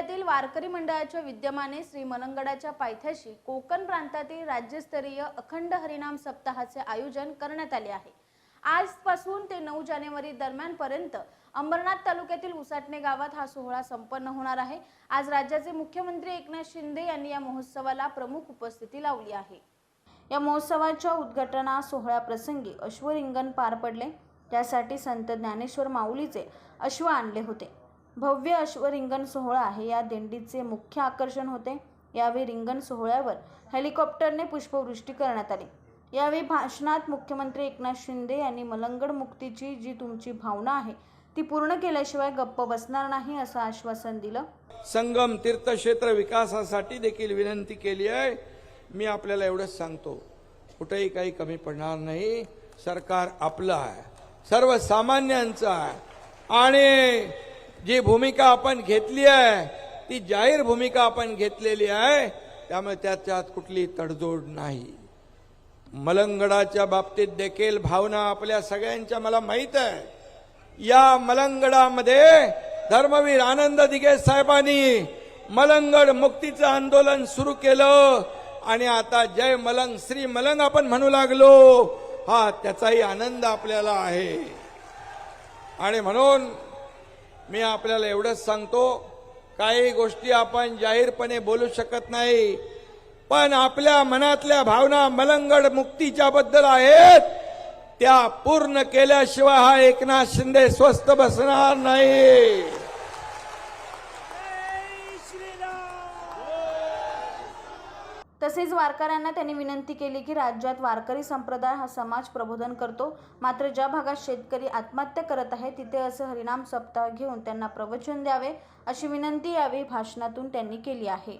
वारकरी मंडळाच्या विद्यमाने श्री मनंगडाच्या पायथ्याशी कोकण प्रांतातील राज्यस्तरीय अखंड हरिनाम सप्ताहाचे आयोजन करण्यात आले आहे. आजपासून ते नऊ जानेवारी दरम्यान पर्यंत अंबरनाथ तालुक्यातील उसाटणे गावात हा सोहळा संपन्न होणार आहे. आज राज्याचे मुख्यमंत्री एकनाथ शिंदे यांनी या महोत्सवाला प्रमुख उपस्थिती लावली आहे. या महोत्सवाच्या उद्घाटना सोहळ्याप्रसंगी अश्वरिंगण पार पडले. त्यासाठी संत ज्ञानेश्वर माऊलीचे अश्व आणले होते. भव्य अश्वरिंगण सोहळा हे या दिंडीचे मुख्य आकर्षण होते. यावेळी रिंगण सोहळ्यावर हेलिकॉप्टरने पुष्पवृष्टी करण्यात आली. यावेळी भाषणात मुख्यमंत्री एकनाथ शिंदे यांनी मलंगड मुक्तीची जी तुमची भावना आहे ती पूर्ण केल्याशिवाय गप्प बसणार नाही असं आश्वासन दिलं. संगम तीर्थक्षेत्र विकासासाठी देखील विनंती केली आहे. मी आपल्याला एवढंच सांगतो. कुठेही काही कमी पडणार नाही. सरकार आपलं आहे. सर्वसामान्यांचं आहे. आणि जी भूमिका आपण घेतली आहे ती जाहीर भूमिका आपण घेतलेली आहे त्यामुळे त्याच्यात कुठली तडजोड नाही. मलंगडाच्या बाबतीत देखील भावना आपल्या सगळ्यांच्या मला माहीत आहे. या मलंगडामध्ये धर्मवीर आनंद दिगे साहेबांनी मलंगड मुक्तीचं आंदोलन सुरू केलं आणि आता जय मलंग श्री मलंग आपण म्हणू लागलो. हा त्याचाही आनंद आपल्याला आहे. आणि म्हणून मी आपल्याला एवढंच सांगतो काही गोष्टी आपण जाहीरपणे बोलू शकत नाही पण आपल्या मनातल्या भावना मलंगड मुक्तीच्या बद्दल आहेत. त्या पूर्ण केल्याशिवाय हा एकनाथ शिंदे स्वस्त बसणार नाही. तसेच वारकऱ्यांना त्यांनी विनंती केली की राज्यात वारकरी संप्रदाय हा समाज प्रबोधन करतो. मात्र ज्या भागात शेतकरी आत्महत्या करत आहे तिथे असे हरिनाम सप्ताह घेऊन त्यांना प्रवचन द्यावे अशी विनंती यावेळी भाषणातून त्यांनी केली आहे.